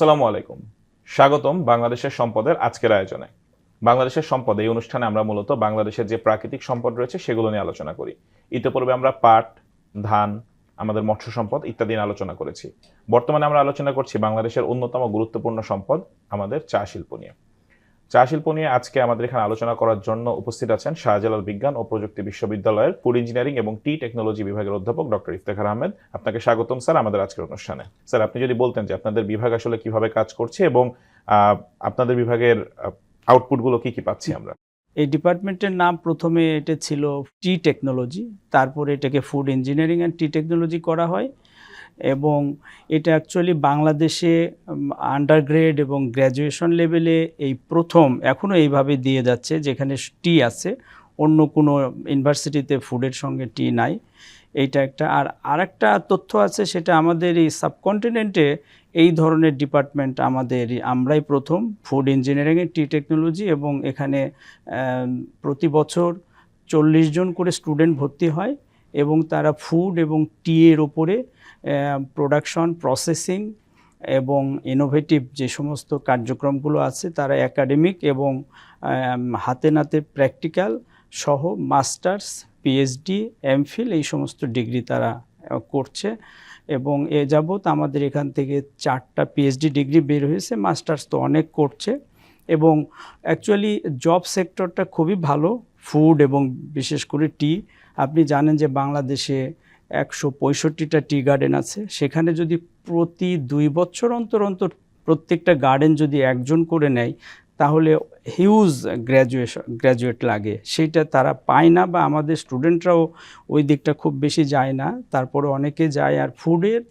আসসালামু আলাইকুম। স্বাগতম বাংলাদেশের সম্পদের আজকের আয়োজনে। বাংলাদেশের সম্পদ, এই অনুষ্ঠানে আমরা মূলত বাংলাদেশের যে প্রাকৃতিক সম্পদ রয়েছে সেগুলো নিয়ে আলোচনা করি। ইতিপূর্বে আমরা পাট, ধান, আমাদের মৎস্য সম্পদ ইত্যাদি নিয়ে আলোচনা করেছি। বর্তমানে আমরা আলোচনা করছি বাংলাদেশের অন্যতম গুরুত্বপূর্ণ সম্পদ, আমাদের চা শিল্প নিয়ে। চা শিল্প নিয়ে আজকে আমাদের এখানে আলোচনা করার জন্য উপস্থিত আছেন শাহজালাল বিজ্ঞান ও প্রযুক্তি বিশ্ববিদ্যালয়ের ফুড ইঞ্জিনিয়ারিং এবং টি টেকনোলজি বিভাগের অধ্যাপক ডক্টর ইফতেখার আহমেদ। আপনাকে স্বাগতম, স্যার, আমাদের আজকের অনুষ্ঠানে। স্যার, আপনি যদি বলতেন যে আপনাদের বিভাগ আসলে কীভাবে কাজ করছে এবং আপনাদের বিভাগের আউটপুটগুলো কি কি পাচ্ছি আমরা? এই ডিপার্টমেন্টের নাম প্রথমে এটা ছিল টি টেকনোলজি, তারপরে এটাকে food engineering and tea technology করা হয়। এবং এটা অ্যাকচুয়ালি বাংলাদেশে আন্ডারগ্রেড এবং গ্র্যাজুয়েশন লেভেলে এই প্রথম এখনও এইভাবে দিয়ে যাচ্ছে, যেখানে টি আছে। অন্য কোনো ইউনিভার্সিটিতে ফুডের সঙ্গে টি নাই। এইটা একটা। আর আরেকটা তথ্য আছে, সেটা আমাদের এই সাবকন্টিনেন্টে এই ধরনের ডিপার্টমেন্ট আমাদের, আমরাই প্রথম ফুড ইঞ্জিনিয়ারিংয়ের টি টেকনোলজি এবং এখানে প্রতি বছর চল্লিশ জন করে স্টুডেন্ট ভর্তি হয় এবং তারা ফুড এবং টি এর ওপরে প্রোডাকশন প্রসেসিং এবং ইনোভেটিভ যে সমস্ত কার্যক্রমগুলো আছে, তারা একাডেমিক এবং হাতে নাতে প্র্যাকটিক্যাল সহ মাস্টার্স পিএইচডি এমফিল এই সমস্ত ডিগ্রি তারা করছে এবং এ যাবৎ আমাদের এখান থেকে চারটা পিএইচডি ডিগ্রি বের হয়েছে মাস্টার্স তো অনেক করছে এবং অ্যাকচুয়ালি জব সেক্টরটা খুবই ভালো ফুড এবং বিশেষ করে টি আপনি জানেন যে বাংলাদেশে একশো পঁয়ষট্টিটা টি গার্ডেন আছে। সেখানে যদি প্রতি দুই বছর অন্তর অন্তর প্রত্যেকটা গার্ডেন যদি একজন করে নেয় তাহলে হিউজ গ্র্যাজুয়েশন গ্র্যাজুয়েট লাগে। সেইটা তারা পায় না বা আমাদের স্টুডেন্টরাও ওই দিকটা খুব বেশি যায় না। তারপরে অনেকে যায় আর ফুডের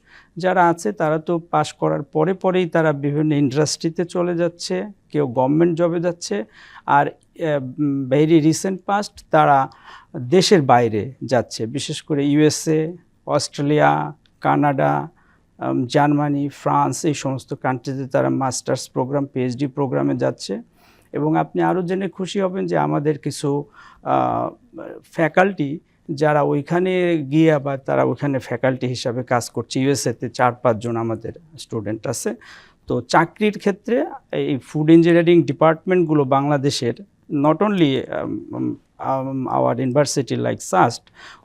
যারা আছে, তারা তো পাশ করার পরে পরেই তারা বিভিন্ন ইন্ডাস্ট্রিতে চলে যাচ্ছে, কেউ গভর্নমেন্ট জবে যাচ্ছে আর ভেরি রিসেন্ট পাস্ট তারা দেশের বাইরে যাচ্ছে। বিশেষ করে USA Australia Canada Germany, France, এই সমস্ত কান্ট্রিতে তারা মাস্টার্স প্রোগ্রাম পিএইচডি প্রোগ্রামে যাচ্ছে। এবং আপনি আরও জেনে খুশি হবেন যে আমাদের কিছু ফ্যাকাল্টি যারা ওইখানে গিয়ে আবার তারা ওইখানে ফ্যাকাল্টি হিসাবে কাজ করছে। ইউএসএতে চার পাঁচজন আমাদের স্টুডেন্ট আছে। তো চাকরির ক্ষেত্রে এই ফুড ইঞ্জিনিয়ারিং ডিপার্টমেন্টগুলো বাংলাদেশের not only our university like SUST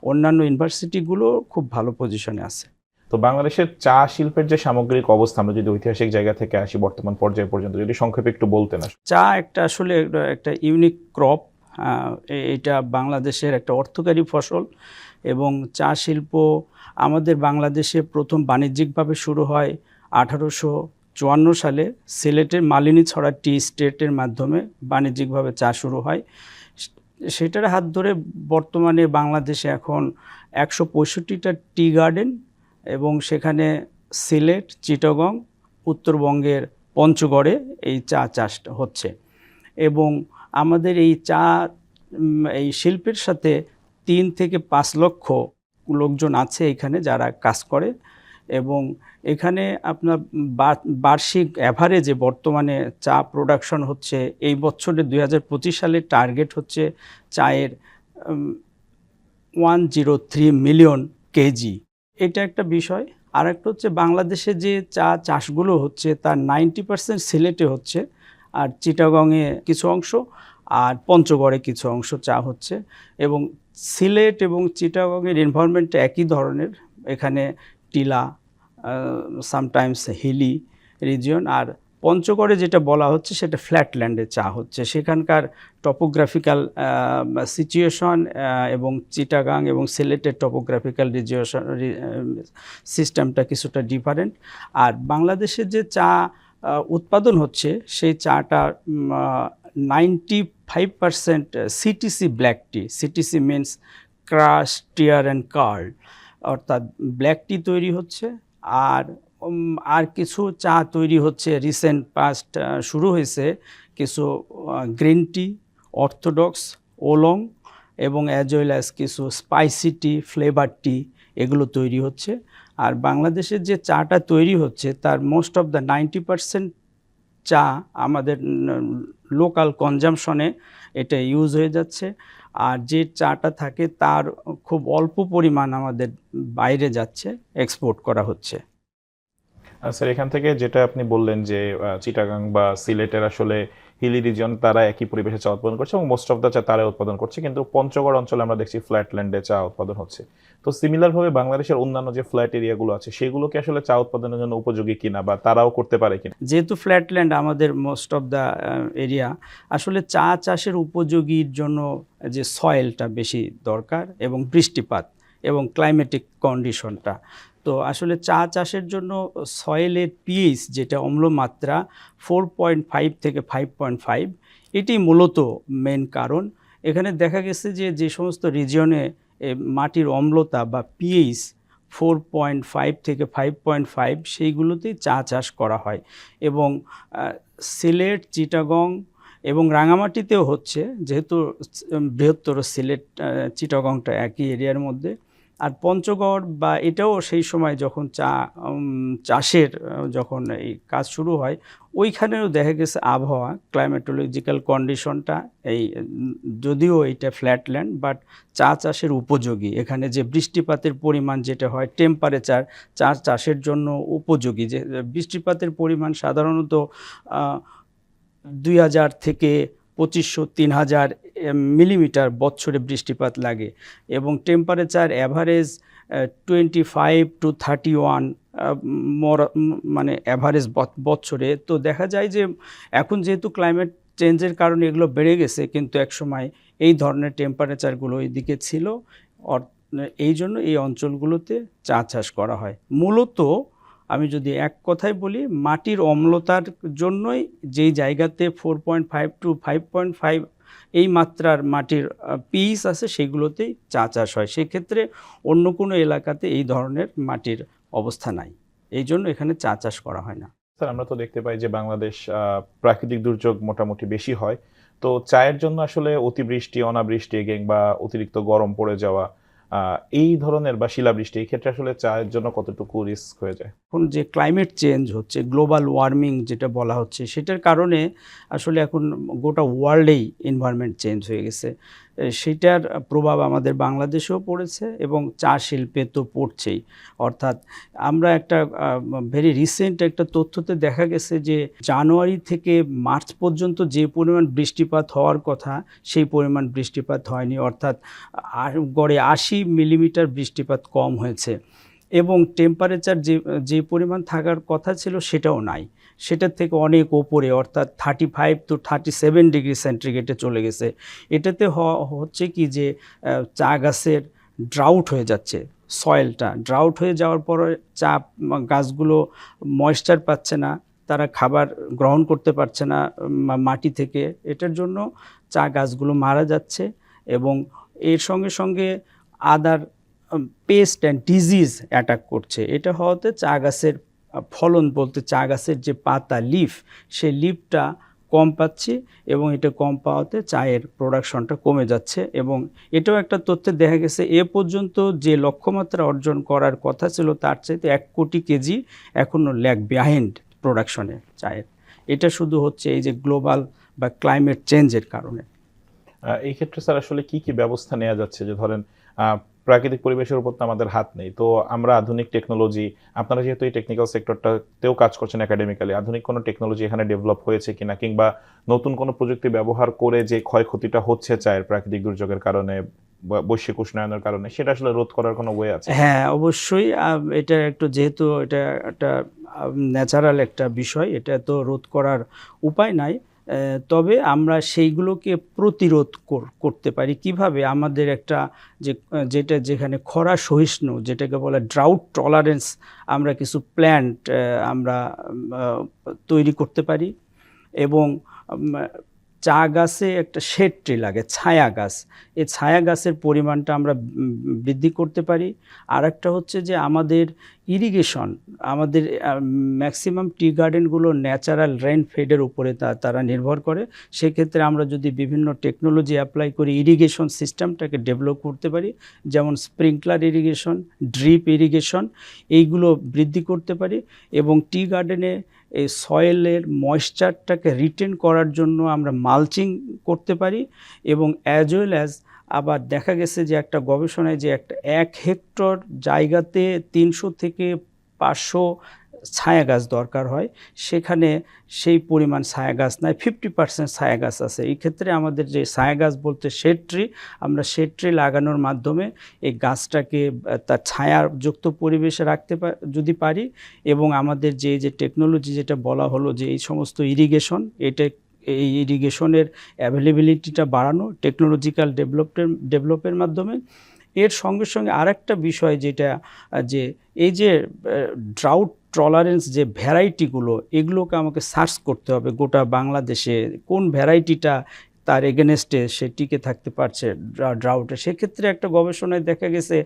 অন্যান্য ইউনিভার্সিটিগুলো খুব ভালো পজিশনে আছে। তো বাংলাদেশের চা শিল্পের যে সামগ্রিক অবস্থা, আমরা যদি ঐতিহাসিক জায়গা থেকে আসি, বর্তমান পর্যায় পর্যন্ত, যদি সংক্ষেপে একটু বলতেন। চা একটা আসলে একটা ইউনিক ক্রপ এটা বাংলাদেশের একটা অর্থকারী ফসল এবং চা শিল্প আমাদের বাংলাদেশে প্রথম বাণিজ্যিকভাবে শুরু হয় আঠারোশো চুয়ান্ন সালে সিলেটের মালিনী ছড়া টি স্টেটের মাধ্যমে বাণিজ্যিকভাবে চা শুরু হয় সেটার হাত ধরে বর্তমানে বাংলাদেশে এখন একশো পঁয়ষট্টিটা টি গার্ডেন এবং সেখানে সিলেট, চিটাগং, উত্তরবঙ্গের পঞ্চগড়ে এই চা চাষটা হচ্ছে। এবং আমাদের এই চা এই শিল্পের সাথে তিন থেকে পাঁচ লক্ষ লোকজন আছে এখানে যারা কাজ করে। এবং এখানে আপনার বার্ষিক অ্যাভারেজে বর্তমানে চা প্রোডাকশন হচ্ছে, এই বছরে দুই সালের টার্গেট হচ্ছে চায়ের one zero three million KG. এটা একটা বিষয়। আর একটা হচ্ছে বাংলাদেশে যে চা চাষগুলো হচ্ছে, তার নাইনটি পার্সেন্ট সিলেটে হচ্ছে, আর চিটাগংয়ে কিছু অংশ, আর পঞ্চগড়ে কিছু অংশ চা হচ্ছে। এবং সিলেট এবং চিটাগংয়ের এনভায়রনমেন্ট একই ধরনের। এখানে টিলা সামটাইমস হিলি রিজিয়ন আর পঞ্চগড়ে যেটা বলা হচ্ছে সেটা ফ্ল্যাটল্যান্ডে চা হচ্ছে। সেখানকার টপোগ্রাফিক্যাল সিচুয়েশন এবং চিটাগাং এবং সিলেটের টপোগ্রাফিক্যাল রিজিয়েশন সিস্টেমটা কিছুটা ডিফারেন্ট আর বাংলাদেশের যে চা উৎপাদন হচ্ছে, সেই চাটা ninety five percent CTC black tea CTC means crush tear and curl অর্থাৎ ব্ল্যাক টি তৈরি হচ্ছে, আর আর কিছু চা তৈরি হচ্ছে রিসেন্ট পাস্ট শুরু হয়েছে। কিছু গ্রিন টি অর্থোডক্স ওলং এবং অ্যাজ ওয়েল অ্যাজ কিছু স্পাইসি টি ফ্লেভার টি এগুলো তৈরি হচ্ছে। আর বাংলাদেশের যে চাটা তৈরি হচ্ছে, তার most of the ninety percent চা আমাদের লোকাল কনজামশনে এটা ইউজ হয়ে যাচ্ছে। আর যে চাটা থাকে, তার খুব অল্প পরিমাণ আমাদের বাইরে যাচ্ছে এক্সপোর্ট করা হচ্ছে। স্যার এখান থেকে যেটা আপনি বললেন যে চিটাগাং বা সিলেটের আসলে হিলি রিজন তারা একই পরিবেশে চা উৎপাদন করছে এবং মোস্ট অফ দ্য চা তারা উৎপাদন করছে। কিন্তু পঞ্চগড় অঞ্চলে আমরা দেখছি ফ্ল্যাট ল্যান্ডে চা উৎপাদন হচ্ছে। তো সিমিলার ভাবে বাংলাদেশের অন্যান্য যে ফ্ল্যাট এরিয়াগুলো আছে, সেগুলোকে আসলে চা উৎপাদনের জন্য উপযোগী কিনা বা তারাও করতে পারে কিনা? যেহেতু ফ্ল্যাটল্যান্ড আমাদের মোস্ট অফ দ্য এরিয়া আসলে চা চাষের উপযোগীর জন্য যে সয়েলটা বেশি দরকার এবং বৃষ্টিপাত এবং ক্লাইমেটিক কন্ডিশনটা তো আসলে চা চাষের জন্য সয়েলের পিএইচ, যেটা অম্লমাত্রা ফোর পয়েন্ট ফাইভ থেকে ফাইভ পয়েন্ট ফাইভ এটি মূলত মেন কারণ। এখানে দেখা গেছে যে যে সমস্ত রিজিয়নে মাটির অম্লতা বা পিএইচ ফোর পয়েন্ট ফাইভ থেকে ফাইভ পয়েন্ট ফাইভ সেইগুলোতেই চা চাষ করা হয়। এবং সিলেট, চিটাগং এবং রাঙামাটিতেও হচ্ছে, যেহেতু বৃহত্তর সিলেট চিটাগংটা একই এরিয়ার মধ্যে। আর পঞ্চগড় বা এটাও সেই সময় যখন চা চাষের যখন এই কাজ শুরু হয়, ওইখানেও দেখা গেছে আবহাওয়া ক্লাইমেটোলজিক্যাল কন্ডিশনটা এই, যদিও এটা ফ্ল্যাটল্যান্ড বাট চা চাষের উপযোগী। এখানে যে বৃষ্টিপাতের পরিমাণ যেটা হয় টেম্পারেচার চা চাষের জন্য উপযোগী। যে, বৃষ্টিপাতের পরিমাণ সাধারণত দুই হাজার থেকে পঁচিশশো, তিন হাজার মিলিমিটার বছরে বৃষ্টিপাত লাগে এবং temperature average twenty five to thirty one more মানে অ্যাভারেজ বছরে তো দেখা যায় যে এখন যেহেতু ক্লাইমেট চেঞ্জের কারণে এগুলো বেড়ে গেছে, কিন্তু একসময় এই ধরনের টেম্পারেচারগুলো এইদিকে ছিল। এই জন্য এই অঞ্চলগুলোতে চা চাষ করা হয়। মূলত আমি যদি এক কথায় বলি, মাটির অম্লতার জন্যই যেই জায়গাতে four point five to five point five এই মাত্রার মাটির পিস আছে সেগুলোতেই চা চাষ হয়। সেক্ষেত্রে অন্য কোনো এলাকাতে এই ধরনের মাটির অবস্থা নাই। এই জন্য এখানে চা চাষ করা হয় না। স্যার, আমরা তো দেখতে পাই যে বাংলাদেশ প্রাকৃতিক দুর্যোগ মোটামুটি বেশি হয়। তো চায়ের জন্য আসলে অতিবৃষ্টি, অনাবৃষ্টি, কিংবা অতিরিক্ত গরম পড়ে যাওয়া এই ধরনের বা শিলাবৃষ্টি, এই ক্ষেত্রে আসলে চায়ের জন্য কতটুকু রিস্ক হয়ে যায়? এখন যে ক্লাইমেট চেঞ্জ হচ্ছে গ্লোবাল ওয়ার্মিং যেটা বলা হচ্ছে, সেটার কারণে আসলে এখন গোটা ওয়ার্ল্ডেই এনভায়রনমেন্ট চেঞ্জ হয়ে গেছে। সেটার প্রভাব আমাদের বাংলাদেশেও পড়েছে এবং চা শিল্পে তো পড়ছেই। অর্থাৎ আমরা একটা ভেরি রিসেন্ট একটা তথ্যতে দেখা গেছে যে জানুয়ারি থেকে মার্চ পর্যন্ত যে পরিমাণ বৃষ্টিপাত হওয়ার কথা, সেই পরিমাণ বৃষ্টিপাত হয়নি। অর্থাৎ গড়ে আশি মিলিমিটার বৃষ্টিপাত কম হয়েছে। এবং টেম্পারেচার যে যে পরিমাণ থাকার কথা ছিল সেটাও নাই। সেটার থেকে অনেক ওপরে, অর্থাৎ thirty five to thirty seven degree সেন্টিগ্রেডে চলে গেছে। এটাতে হচ্ছে কি যে চা গাছের ড্রাউট হয়ে যাচ্ছে সয়েলটা ড্রাউট হয়ে যাওয়ার পরে চা গাছগুলো ময়েশ্চার পাচ্ছে না, তারা খাবার গ্রহণ করতে পারছে না মাটি থেকে। এটার জন্য চা গাছগুলো মারা যাচ্ছে এবং এর সঙ্গে সঙ্গে other pest and disease attack করছে। এটা হওয়াতে চা গাছের ফলন বলতে চা গাছের যে পাতা লিফ সেই লিফটা কম পাচ্ছি এবং এটা কম পাওয়াতে চায়ের প্রোডাকশনটা কমে যাচ্ছে এবং এটাও একটা তথ্যে দেখা গেছে, এ পর্যন্ত যে লক্ষ্যমাত্রা অর্জন করার কথা ছিল তার চাইতে এক কোটি কেজি এখনও ল্যাক বিহাইন্ড প্রোডাকশনে চায়ের। এটা শুধু হচ্ছে এই যে গ্লোবাল বা ক্লাইমেট চেঞ্জের কারণে। এই ক্ষেত্রে স্যার আসলে কি কি ব্যবস্থা নেওয়া যাচ্ছে? যে ধরেন প্রাকৃতিক পরিবেশের উপর তো আমাদের হাত নেই। তো আমরা আধুনিক টেকনোলজি আপনারা যেহেতু এই টেকনিক্যাল সেক্টরটাতেও কাজ করছেন একাডেমিক্যালি আধুনিক কোনো টেকনোলজি এখানে ডেভেলপ হয়েছে কিনা কিংবা নতুন কোনো প্রযুক্তি ব্যবহার করে যে ক্ষয়ক্ষতিটা হচ্ছে চায়ের প্রাকৃতিক দুর্যোগের কারণে বৈশ্বিক উষ্ণায়নের কারণে, সেটা আসলে রোধ করার কোনো ওয়ে আছে? হ্যাঁ অবশ্যই। এটা একটু যেহেতু এটা একটা ন্যাচারাল একটা বিষয়, এটা তো রোধ করার উপায় নাই। তবে আমরা সেইগুলোকে প্রতিরোধ কর- করতে পারি। কীভাবে? আমাদের একটা যে, যেটা যেখানে খরা সহিষ্ণু, যেটাকে বলে ড্রাউট টলারেন্স আমরা কিছু প্ল্যান্ট আমরা তৈরি করতে পারি এবং চা গাছে একটা শেড ট্রি লাগে ছায়া গাছ এই ছায়া গাছের পরিমাণটা আমরা বৃদ্ধি করতে পারি। আর একটা হচ্ছে যে আমাদের ইরিগেশন, আমাদের ম্যাক্সিমাম টি গার্ডেনগুলো ন্যাচারাল রেন ফেডের উপরে তারা নির্ভর করে। সেক্ষেত্রে আমরা যদি বিভিন্ন টেকনোলজি অ্যাপ্লাই করে ইরিগেশন সিস্টেমটাকে ডেভেলপ করতে পারি, যেমন স্প্রিংকলার ইরিগেশন, ড্রিপ ইরিগেশন, এইগুলো বৃদ্ধি করতে পারি এবং টি গার্ডেনে এই সয়েলের ময়েশ্চারটাকে রিটেন করার জন্য আমরা মালচিং করতে পারি এবং অ্যাজ ওয়েল অ্যাজ আবার দেখা গেছে যে একটা গবেষণায় যে একটা এক হেক্টর জায়গাতে তিনশো থেকে পাঁচশো ছায়া গাছ দরকার হয়, সেখানে সেই পরিমাণ ছায়া গাছ নাই ফিফটি পার্সেন্ট ছায়া গাছ আছে। এই ক্ষেত্রে আমাদের যে ছায়া গাছ বলতে শেড ট্রি আমরা শেড ট্রি লাগানোর মাধ্যমে এই গাছটাকে, তার ছায়াযুক্ত পরিবেশে রাখতে যদি পারি এবং আমাদের যে যে টেকনোলজি যেটা বলা হলো যে, এই সমস্ত ইরিগেশন এটা এই ইরিগেশনের অ্যাভেলেবিলিটিটা বাড়ানো টেকনোলজিক্যাল ডেভেলপের ডেভেলপের মাধ্যমে। এর সঙ্গে সঙ্গে আরেকটা বিষয় যেটা, যে এই যে ড্রাউট টলারেন্স যে ভ্যারাইটিগুলো এগুলোকে আমাকে সার্চ করতে হবে গোটা বাংলাদেশে। কোন ভ্যারাইটিটা তার এগেনেস্টে সে টিকে থাকতে পারছে ড্রাউটে সেক্ষেত্রে একটা গবেষণায় দেখা গেছে,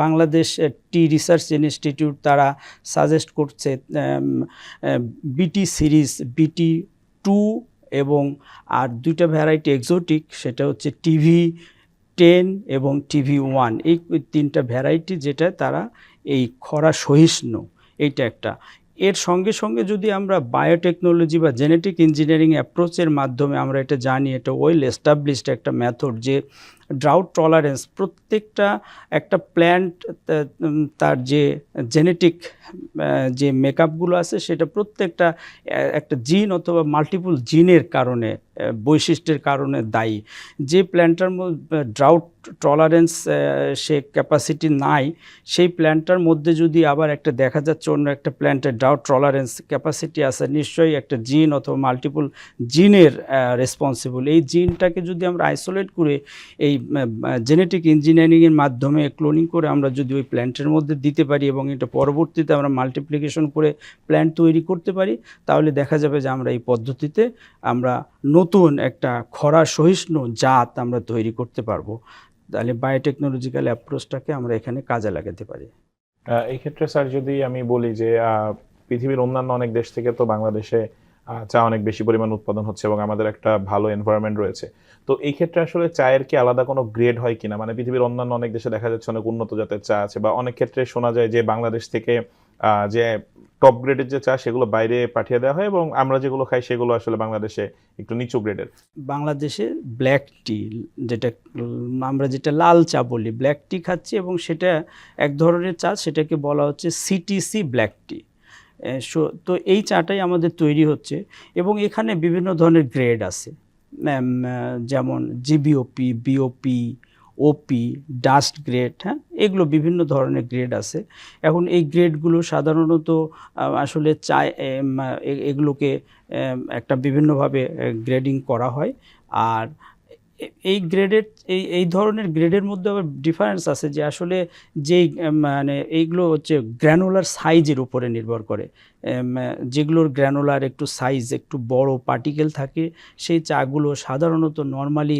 বাংলাদেশ টি রিসার্চ ইনস্টিটিউট তারা সাজেস্ট করছে বিটি সিরিজ বিটি টু এবং আর দুইটা ভ্যারাইটি এক্সোটিক সেটা হচ্ছে টিভি টেন এবং টিভি ওয়ান এই তিনটা ভ্যারাইটি যেটা তারা এই খরা সহিষ্ণু। এইটা একটা। এর সঙ্গে সঙ্গে যদি আমরা বায়োটেকনোলজি বা জেনেটিক ইঞ্জিনিয়ারিং অ্যাপ্রোচের মাধ্যমে আমরা এটা জানি, এটা ওয়েল এস্টাবলিশড একটা মেথড যে ড্রাউট টলারেন্স প্রত্যেকটা একটা প্ল্যান্ট তার যে জেনেটিক যে মেকআপগুলো আছে সেটা প্রত্যেকটা একটা জিন অথবা মাল্টিপল জিনের কারণে বৈশিষ্ট্যের কারণে দায়ী। যে প্ল্যান্টটার মধ্যে ড্রাউট টলারেন্স সে ক্যাপাসিটি নাই, সেই প্ল্যান্টটার মধ্যে যদি আবার একটা দেখা যাচ্ছে অন্য একটা প্ল্যান্টের ড্রাউট টলারেন্স ক্যাপাসিটি আছে, নিশ্চয়ই একটা জিন অথবা মাল্টিপল জিনের রেসপন্সিবল এই জিনটাকে যদি আমরা আইসোলেট করে এই জেনেটিক ইঞ্জিনিয়ারিংয়ের মাধ্যমে ক্লোনিং করে আমরা যদি ওই প্ল্যান্টের মধ্যে দিতে পারি এবং এটা পরবর্তীতে আমরা মাল্টিপ্লিকেশন করে প্ল্যান্ট তৈরি করতে পারি, তাহলে দেখা যাবে যে আমরা এই পদ্ধতিতে আমরা নতুন একটা খরা সহিষ্ণু জাত আমরা তৈরি করতে পারব, তাহলে বায়োটেকনোলজিক্যাল অ্যাপ্রোচটাকে আমরা এখানে কাজে লাগাতে পারি। এই ক্ষেত্রে স্যার যদি আমি বলি যে পৃথিবীর অন্যান্য অনেক দেশ থেকে তো বাংলাদেশে চা অনেক বেশি পরিমাণ উৎপাদন হচ্ছে এবং আমাদের একটা ভালো এনভায়রনমেন্ট রয়েছে। তো এই ক্ষেত্রে আসলে চায়ের কি আলাদা কোনো গ্রেড হয় কিনা? মানে পৃথিবীর অন্যান্য অনেক দেশে দেখা যাচ্ছে অনেক উন্নত জাতের চা আছে বা অনেক ক্ষেত্রে শোনা যায় যে, বাংলাদেশ থেকে যে টপ গ্রেডের যে চা, সেগুলো বাইরে পাঠিয়ে দেওয়া হয় এবং আমরা যেগুলো খাই, সেগুলো আসলে বাংলাদেশে একটু নিচু গ্রেডের বাংলাদেশে ব্ল্যাক টি যেটা আমরা যেটা লাল চা বলি ব্ল্যাক টি খাচ্ছি এবং সেটা এক ধরনের চা, সেটাকে বলা হচ্ছে সিটিসি ব্ল্যাক টি তো এই চাটাই আমাদের তৈরি হচ্ছে এবং এখানে বিভিন্ন ধরনের গ্রেড আছে। যেমন GBOP BOP OP dust grade হ্যাঁ? এগুলো বিভিন্ন ধরনের গ্রেড আছে। এখন এই গ্রেডগুলো সাধারণত আসলে চায় এগুলোকে একটা বিভিন্নভাবে গ্রেডিং করা হয়। আর এই গ্রেডের, এই এই ধরনের গ্রেডের মধ্যে আবার ডিফারেন্স আছে যে আসলে যেই মানে এইগুলো হচ্ছে গ্র্যানুলার সাইজের উপরে নির্ভর করে। যেগুলোর গ্র্যানুলার একটু সাইজ একটু বড় পার্টিকেল থাকে, সেই চাগুলো সাধারণত নর্মালি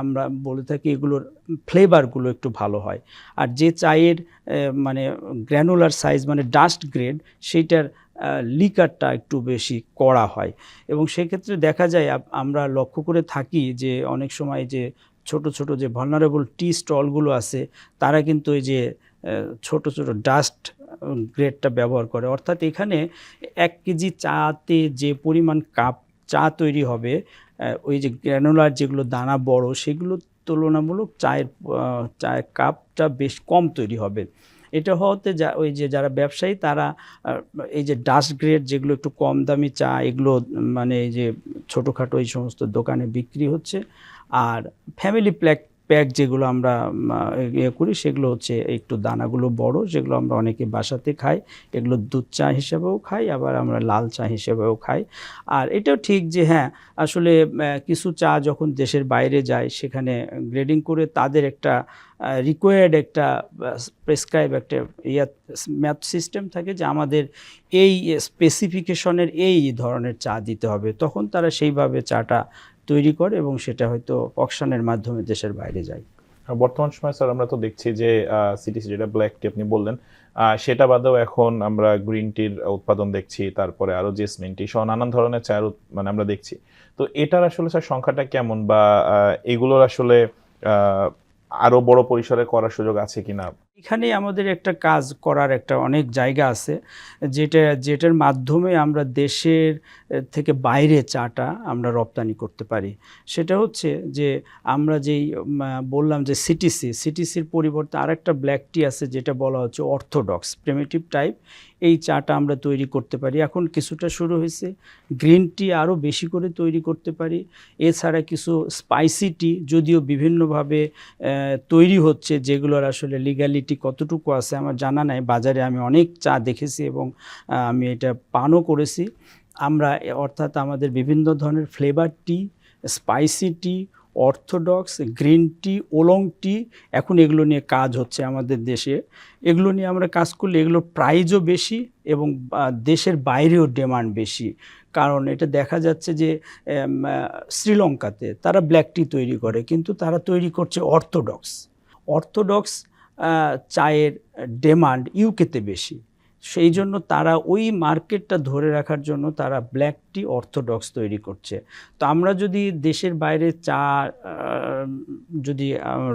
আমরা বলে থাকি এগুলোর ফ্লেভারগুলো একটু ভালো হয়। আর যে চায়ের মানে গ্র্যানুলার সাইজ মানে ডাস্ট গ্রেড সেইটার লিকারটা একটু বেশি কড়া হয়। এবং সেক্ষেত্রে দেখা যায় আমরা লক্ষ্য করে থাকি যে অনেক সময় যে ছোট ছোট যে ভালনারেবল টি স্টলগুলো আছে, তারা কিন্তু এই যে ছোট ছোট ডাস্ট গ্রেডটা ব্যবহার করে। অর্থাৎ এখানে এক কেজি চাতে যে পরিমাণ কাপ চা তৈরি হবে ওই যে গ্র্যানুলার যেগুলো দানা বড় সেগুলো তুলনামূলক চায়ের চায়ের কাপটা বেশ কম তৈরি হবে। এটা হওয়াতে যা, ওই যে যারা ব্যবসায়ী তারা এই যে ডাস্ট গ্রেড যেগুলো একটু কম দামি চা, এগুলো মানে এই যে ছোটোখাটো এই সমস্ত দোকানে বিক্রি হচ্ছে। আর ফ্যামিলি প্যাক প্যাক যেগুলো আমরা ইয়ে করি, সেগুলো হচ্ছে একটু দানাগুলো বড়, যেগুলো আমরা অনেকে বাসাতে খাই। এগুলো দুধ চা হিসেবেও খাই, আবার আমরা লাল চা হিসেবেও খাই। আর এটাও ঠিক যে হ্যাঁ আসলে কিছু চা যখন দেশের বাইরে যায়, সেখানে গ্রেডিং করে তাদের একটা রিকোয়ার্ড একটা প্রেসক্রাইব একটা ইয়া ম্যাথ সিস্টেম থাকে যে আমাদের এই স্পেসিফিকেশনের এই ধরনের চা দিতে হবে। তখন তারা সেইভাবে চাটা তৈরি করে এবং সেটা হয়তো অকশনের মাধ্যমে দেশের বাইরে যায়। বর্তমান সময় স্যার আমরা তো দেখছি যে সিটিসি যেটা ব্ল্যাক টি আপনি বললেন সেটা বাদেও এখন আমরা গ্রিন টির উৎপাদন দেখছি তারপরে আরও জেসমিন টি সহ নানান ধরনের চায়ের মানে আমরা দেখছি। তো এটার আসলে স্যার সংখ্যাটা কেমন বা এগুলোর আসলে আহ, আরও বড় পরিসরে করার সুযোগ আছে কিনা? এখানে আমাদের একটা কাজ করার একটা অনেক জায়গা আছে, যেটা, যেটার মাধ্যমে আমরা দেশের থেকে বাইরে চাটা আমরা রপ্তানি করতে পারি। সেটা হচ্ছে যে আমরা যেই বললাম যে সিটিসি সিটিসির পরিবর্তে আরেকটা ব্ল্যাক টি আছে, যেটা বলা হচ্ছে অর্থোডক্স প্রিমিটিভ টাইপ এই চাটা আমরা তৈরি করতে পারি। এখন কিছুটা শুরু হয়েছে গ্রিন টি আরও বেশি করে তৈরি করতে পারি। এছাড়া কিছু স্পাইসি টি যদিও বিভিন্নভাবে তৈরি হচ্ছে, যেগুলোর আসলে লিগ্যালিটি কতটুকু আছে আমার জানা নাই। বাজারে আমি অনেক চা দেখেছি এবং আমি এটা পানও করেছি। আমরা, অর্থাৎ আমাদের বিভিন্ন ধরনের flavour tea spicy tea orthodox green tea oolong tea এখন এগুলো নিয়ে কাজ হচ্ছে আমাদের দেশে। এগুলো নিয়ে আমরা কাজ করলে এগুলোর প্রাইজও বেশি এবং দেশের বাইরেও ডিমান্ড বেশি। কারণ এটা দেখা যাচ্ছে যে শ্রীলঙ্কাতে তারা ব্ল্যাক টি তৈরি করে, কিন্তু তারা তৈরি করছে অর্থোডক্স অর্থোডক্স চায়ের ডিমান্ড ইউকেতে বেশি। সেই জন্য তারা ওই মার্কেটটা ধরে রাখার জন্য তারা ব্ল্যাক টি অর্থোডক্স তৈরি করছে। তো আমরা যদি দেশের বাইরে চা যদি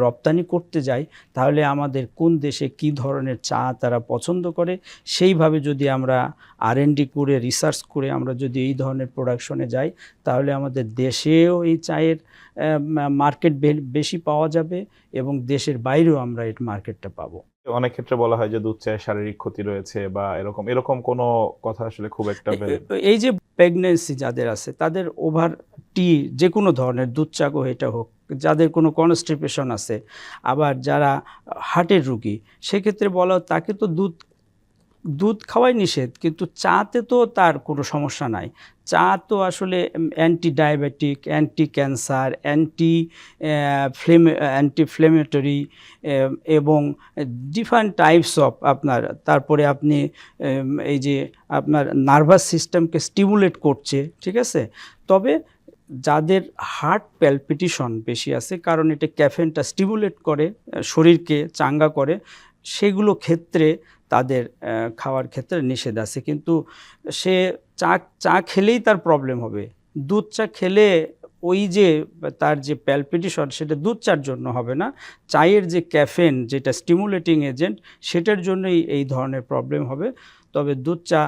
রপ্তানি করতে যাই, তাহলে আমাদের কোন দেশে কি ধরনের চা তারা পছন্দ করে, সেইভাবে যদি আমরা আর করে রিসার্চ করে আমরা যদি এই ধরনের প্রোডাকশনে যাই, তাহলে আমাদের দেশেও এই চায়ের মার্কেট বেশি পাওয়া যাবে এবং দেশের বাইরেও আমরা এর মার্কেটটা পাবো। অনেক ক্ষেত্রে বলা হয় যে দুধ চায়ে শারীরিক ক্ষতি রয়েছে বা এরকম এরকম কোনো কথা আসলে খুব একটা এই যে প্রেগনেন্সি যাদের আছে তাদের ওভার টি যে কোনো ধরনের দুধ চাক এটা হোক যাদের কোনো কনস্টিপেশন আছে আবার যারা হার্টের রুগী সেক্ষেত্রে বলা তাকে তো দুধ দুধ খাওয়াই নিষেধ, কিন্তু চাতে তো তার কোনো সমস্যা নাই। চা তো আসলে anti diabetic anti cancer anti flame anti inflammatory এবং ডিফারেন্ট টাইপস অফ আপনার, তারপরে আপনি এই যে আপনার নার্ভাস সিস্টেমকে স্টিমুলেট করছে, ঠিক আছে? তবে যাদের হার্ট প্যালপিটিশন বেশি আছে, কারণ এটা ক্যাফেনটা স্টিমুলেট করে শরীরকে চাঙ্গা করে, সেগুলো ক্ষেত্রে তাদের খাওয়ার ক্ষেত্রে নিষেধ আছে। কিন্তু সে চা চা খেলেই তার প্রবলেম হবে। দুধ চা খেলে ওই যে তার যে প্যালপিটিশন সেটা দুধ চার জন্য হবে না। চায়ের যে ক্যাফেন যেটা স্টিমুলেটিং এজেন্ট সেটার জন্যই এই ধরনের প্রবলেম হবে। তবে দুধ চা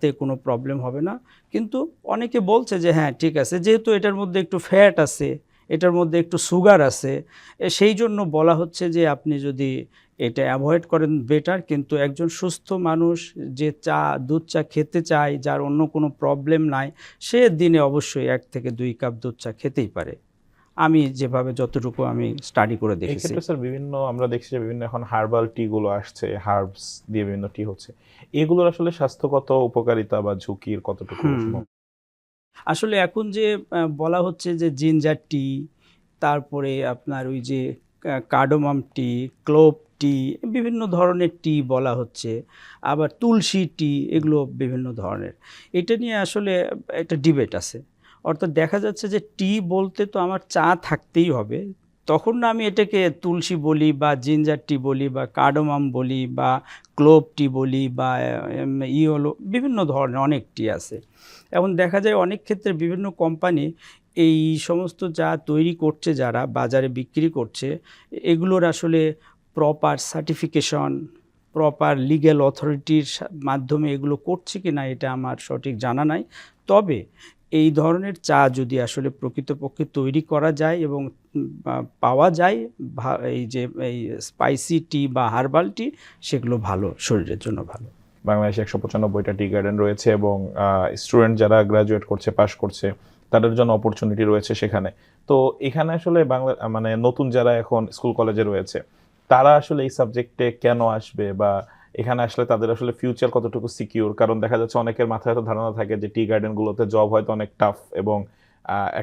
তে কোনো প্রবলেম হবে না। কিন্তু অনেকে বলছে যে হ্যাঁ ঠিক আছে। যেহেতু এটার মধ্যে একটু ফ্যাট আছে, এটার মধ্যে একটু সুগার আছে সেই জন্য বলা হচ্ছে যে, আপনি যদি এটা অ্যাভয়েড করেন বেটার কিন্তু একজন সুস্থ মানুষ যে চা দুধ চা খেতে চায় যার অন্য কোনো প্রবলেম নাই সে দিনে অবশ্যই এক থেকে দুই কাপ দুধ চা খেতেই পারে। আমি যেভাবে যতটুকু আমি স্টাডি করে দেখেছি। স্যার বিভিন্ন আমরা দেখছি যে বিভিন্ন এখন হার্বাল টি গুলো আসছে হার্বস দিয়ে বিভিন্ন টি হচ্ছে। এগুলোর আসলে স্বাস্থ্যগত উপকারিতা বা ঝুঁকির কতটুকু। আসলে এখন যে বলা হচ্ছে যে জিঞ্জার টি তারপরে আপনার ওই যে কার্ডোমাম টি ক্লোভ টি বিভিন্ন ধরনের টি বলা হচ্ছে। আবার তুলসী টি এগুলো বিভিন্ন ধরনের। এটা নিয়ে আসলে একটা ডিবেট আছে। অর্থাৎ দেখা যাচ্ছে যে টি বলতে তো আমার চা থাকতেই হবে। তখন না আমি এটাকে তুলসী বলি বা জিঞ্জার টি বলি বা কার্ডোমাম বলি বা ক্লোভ টি বলি বা এম, ই হলো বিভিন্ন ধরনের অনেক টি আছে। এখন দেখা যায় অনেক ক্ষেত্রে বিভিন্ন কোম্পানি এই সমস্ত যা তৈরি করছে যারা, বাজারে বিক্রি করছে, এগুলোর আসলে প্রপার সার্টিফিকেশন প্রপার লিগ্যাল অথরিটির মাধ্যমে এগুলো করছে কি না এটা আমার সঠিক জানা নাই। তবে এই ধরনের চা যদি আসলে প্রকৃতপক্ষে তৈরি করা যায় এবং পাওয়া যায় এই যে, এই স্পাইসি টি বা হার্বাল টি সেগুলো ভালো, শরীরের জন্য ভালো। বাংলাদেশে একশো পঁচানব্বইটা টি গার্ডেন রয়েছে এবং স্টুডেন্ট যারা গ্রাজুয়েট করছে পাশ করছে তাদের জন্য অপরচুনিটি রয়েছে সেখানে। তো এখানে আসলে বাংলা মানে নতুন যারা এখন স্কুল কলেজে রয়েছে, তারা আসলে এই সাবজেক্টে কেন আসবে বা এখানে আসলে তাদের আসলে ফিউচার কতটুকু সিকিউর কারণ দেখা যাচ্ছে অনেকের মাথায় তো ধারণা থাকে যে টি গার্ডেনগুলোতে জব হয়তো অনেক টাফ এবং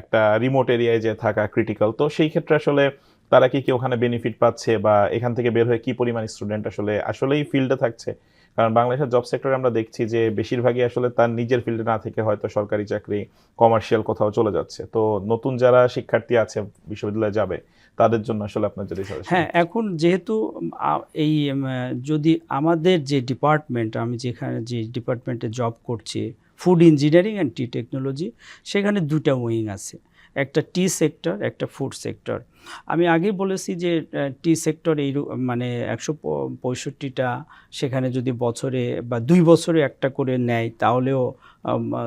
একটা রিমোট এরিয়ায় যে থাকা ক্রিটিক্যাল তো সেই ক্ষেত্রে আসলে তারা কি কি ওখানে বেনিফিট পাচ্ছে বা এখান থেকে বের হয়ে কি পরিমাণ স্টুডেন্ট আসলে, আসলেই ফিল্ডে থাকছে? কারণ বাংলাদেশের জব সেক্টরে আমরা দেখছি যে বেশিরভাগই আসলে তার নিজের ফিল্ডে না থেকে হয়তো সরকারি চাকরি কমার্শিয়াল কোথাও চলে যাচ্ছে। তো নতুন যারা শিক্ষার্থী আছে, বিশ্ববিদ্যালয়ে যাবে, তাদের জন্য আসলে আপনার যদি হ্যাঁ এখন যেহেতু এই যদি আমাদের যে ডিপার্টমেন্ট আমি যেখানে যে ডিপার্টমেন্টে জব করছি food engineering and tea technology সেখানে দুটা উইং আছে। একটা টি সেক্টর একটা ফুড সেক্টর আমি আগেই বলেছি যে টি সেক্টর এই মানে একশো পঁয়ষট্টিটা সেখানে যদি বছরে বা দুই বছরে একটা করে নেয়, তাহলেও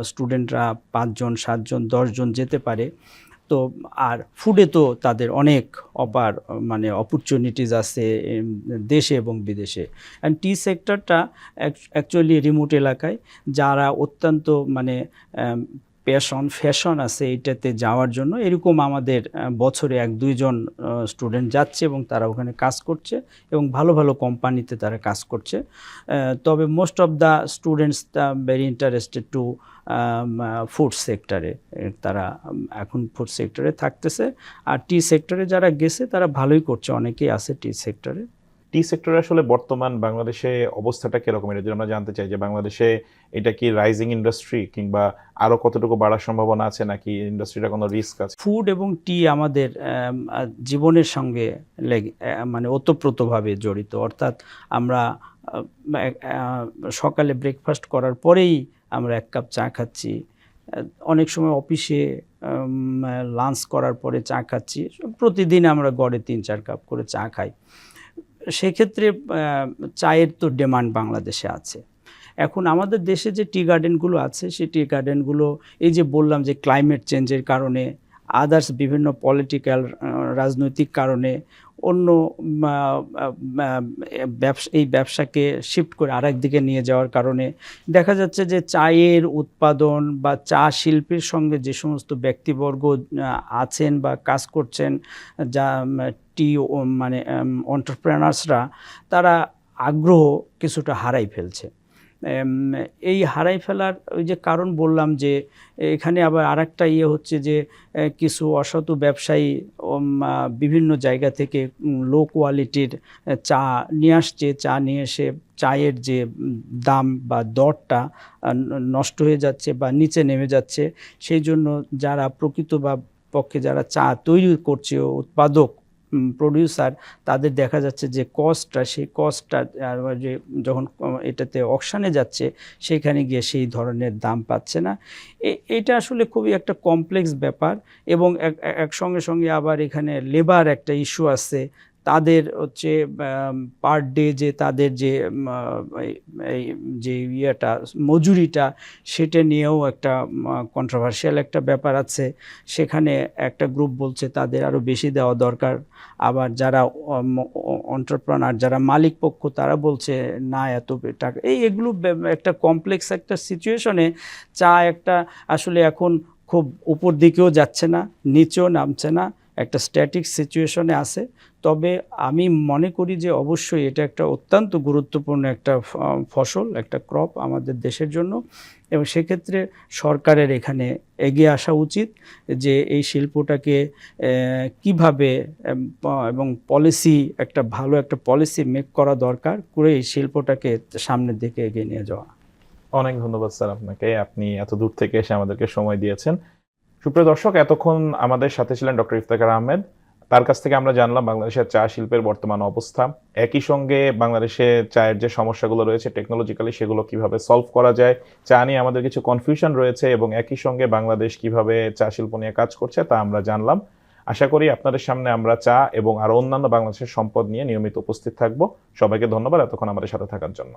স্টুডেন্টরা পাঁচজন, সাতজন, দশজন যেতে পারে। তো আর ফুডে তো তাদের অনেক অপার মানে অপরচুনিটিস আছে দেশে এবং বিদেশে। অ্যান্ড টি সেক্টরটা অ্যাকচুয়ালি রিমোট এলাকায়, যারা অত্যন্ত মানে প্যাশন ফ্যাশন আছে এটাতে যাওয়ার জন্য। এরকম আমাদের বছরে এক দুইজন স্টুডেন্ট যাচ্ছে এবং তারা ওখানে কাজ করছে এবং ভালো ভালো কোম্পানিতে তারা কাজ করছে। তবে most of the students very interested to food সেক্টরে তারা এখন ফুড সেক্টরে থাকতেছে। আর টি সেক্টরে যারা গেছে তারা ভালোই করছে, অনেকেই আছে টি সেক্টরে টি সেক্টরে আসলে বর্তমান বাংলাদেশে অবস্থাটা কীরকম? এটা যদি আমরা জানতে চাই যে বাংলাদেশে এটা কি রাইজিং ইন্ডাস্ট্রি কিংবা আরও কতটুকু বাড়ার সম্ভাবনা আছে নাকি ইন্ডাস্ট্রিটা কোনো রিস্ক আছে? ফুড এবং টি আমাদের জীবনের সঙ্গে মানে ওতপ্রোতভাবে জড়িত। অর্থাৎ আমরা সকালে ব্রেকফাস্ট করার পরেই আমরা এক কাপ চা খাচ্ছি। অনেক সময় অফিসে লাঞ্চ করার পরে চা খাচ্ছি। প্রতিদিন আমরা গড়ে তিন, চার কাপ করে চা খাই। সেক্ষেত্রে চায়ের তো ডিমান্ড বাংলাদেশে আছে। এখন আমাদের দেশে যে টি গার্ডেনগুলো আছে, সেই টি গার্ডেনগুলো এই যে বললাম যে ক্লাইমেট চেঞ্জের কারণে আদার্স বিভিন্ন পলিটিক্যাল রাজনৈতিক কারণে অন্য ব্যবসা, এই ব্যবসাকে শিফট করে আরেক দিকে নিয়ে যাওয়ার কারণে দেখা যাচ্ছে যে চায়ের উৎপাদন বা চা শিল্পের সঙ্গে যে সমস্ত ব্যক্তিবর্গ আছেন বা কাজ করছেন, যা টি মানে অন্টারপ্রেনার্সরা তারা আগ্রহ কিছুটা হারাই ফেলছে। এই হারাই ফেলার ওই যে কারণ বললাম যে এখানে আবার আরেকটা ইয়ে হচ্ছে যে কিছু অসাধু ব্যবসায়ী বিভিন্ন জায়গা থেকে লো কোয়ালিটির চা নিয়ে আসছে। চা নিয়ে এসে চায়ের যে দাম বা দরটা নষ্ট হয়ে যাচ্ছে বা নিচে নেমে যাচ্ছে। সেই জন্য যারা প্রকৃত বা পক্ষে যারা চা তৈরি করছে, উৎপাদক প্রডিউসার তাদের দেখা যাচ্ছে যে কস্টটা সেই কস্টটা যে যখন এটাতে অকশানে যাচ্ছে, সেখানে গিয়ে সেই ধরনের দাম পাচ্ছে না। এটা আসলে খুবই একটা কমপ্লেক্স ব্যাপার এবং এক সঙ্গে সঙ্গে আবার এখানে লেবার একটা ইস্যু আছে তাদের হচ্ছে পার ডে যে তাদের যে যে ইয়েটা, মজুরিটা, সেটা নিয়েও একটা কন্ট্রোভার্সিয়াল একটা ব্যাপার আছে। সেখানে একটা গ্রুপ বলছে তাদের আরও বেশি দেওয়া দরকার। আবার যারা অন্টারপ্রানার যারা মালিক পক্ষ, তারা বলছে, না, এত টাকা। এই এগুলো একটা কমপ্লেক্স একটা সিচুয়েশনে চা একটা আসলে এখন খুব উপর দিকেও যাচ্ছে না, নিচেও নামছে না। একটা স্ট্যাটিক সিচুয়েশনে আছে। তবে আমি মনে করি যে অবশ্যই এটা একটা অত্যন্ত গুরুত্বপূর্ণ একটা ফসল, একটা ক্রপ আমাদের দেশের জন্য। এবং সেক্ষেত্রে সরকারের এখানে এগিয়ে আসা উচিত যে এই শিল্পটাকে কীভাবে এবং পলিসি একটা ভালো একটা পলিসি মেক করা দরকার করে এই শিল্পটাকে সামনের দিকে এগিয়ে নিয়ে যাওয়া। অনেক ধন্যবাদ স্যার আপনাকে। আপনি এত দূর থেকে এসে আমাদেরকে সময় দিয়েছেন। সুপ্রিয় দর্শক, এতক্ষণ আমাদের সাথে ছিলেন ডক্টর ইফতেখার আহমেদ। তার কাছ থেকে আমরা জানলাম বাংলাদেশের চা শিল্পের বর্তমান অবস্থা। একই সঙ্গে বাংলাদেশে চায়ের যে সমস্যাগুলো রয়েছে টেকনোলজিক্যালি সেগুলো কীভাবে সলভ করা যায়, চা নিয়ে আমাদের কিছু কনফিউশন রয়েছে এবং একই সঙ্গে বাংলাদেশ কীভাবে চা শিল্প নিয়ে কাজ করছে তা আমরা জানলাম। আশা করি আপনাদের সামনে আমরা চা এবং আরও অন্যান্য বাংলাদেশের সম্পদ নিয়ে নিয়মিত উপস্থিত থাকব। সবাইকে ধন্যবাদ এতক্ষণ আমাদের সাথে থাকার জন্য।